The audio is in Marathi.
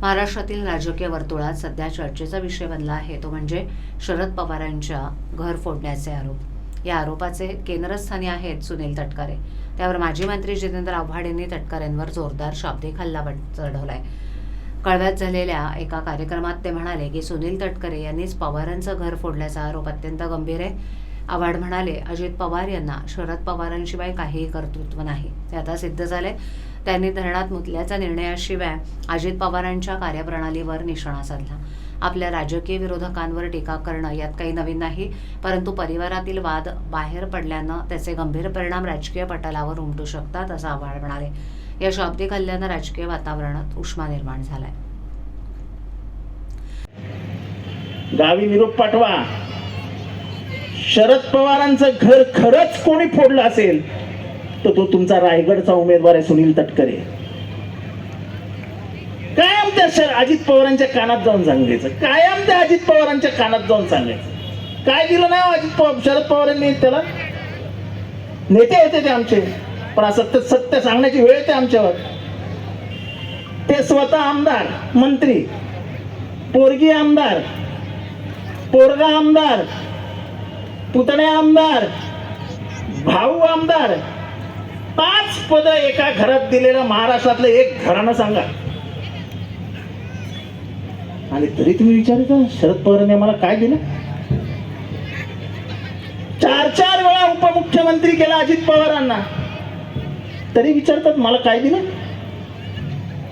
महाराष्ट्रातील राजकीय वर्तुळात सध्या चर्चेचा विषय बनला आहे. तो म्हणजे शरद पवारांच्या घर फोडण्याचे आरोप. या आरोपाचे केंद्रस्थानी आहेत सुनील तटकरे. त्यावर माजी मंत्री जितेंद्र आव्हाड यांनी तटकरेंवर जोरदार शाब्दिक हल्ला चढवलाय. कळव्यात झालेल्या एका कार्यक्रमात ते म्हणाले की सुनील तटकरे यांनीच पवारांचं घर फोडल्याचा आरोप अत्यंत गंभीर आहे. आव्हाड म्हणाले अजित पवार यांना शरद पवारांशिवाय काहीही कर्तृत्व नाही. ते आता सिद्ध झाले. त्यांनी धरणात मुतल्याच्या निर्णयाशिवाय अजित पवारांच्या कार्यप्रणालीवर निशाणा साधला. आपल्या राजकीय विरोधकांवर टीका करणं यात काही नवीन नाही परंतु परिवारातील वाद बाहेर पडल्यानं त्याचे गंभीर परिणाम राजकीय पटलावर उमटू शकतात असं आव्हाड म्हणाले. या शाब्दिक हल्ल्यानं राजकीय वातावरणात उष्मा निर्माण झालाय. गावी निरोप पाठवा. शरद पवारांचं घर खरंच कोणी फोडलं असेल तर तो तुमचा रायगडचा उमेदवार आहे सुनील तटकरे. कायम त्या शर अजित पवारांच्या कानात जाऊन सांगायचं. कायम त्या अजित पवारांच्या कानात जाऊन सांगायचं. काय दिलं नाही हो अजित पवार शरद पवारांनी त्याला? नेते होते ते आमचे पण सत्य सत्य सांगण्याची वेळ येते आमच्यावर. ते स्वतः आमदार मंत्री पोरगी आमदार पोरगा आमदार पुतणे आमदार भाऊ आमदार पाच पद एका घरात दिलेलं महाराष्ट्रातलं एक घरानं सांगा. आणि तरी तुम्ही विचारता शरद पवारांनी आम्हाला काय दिलं? चार चार वेळा उपमुख्यमंत्री केला अजित पवारांना. तरी विचारतात मला काय दिलं?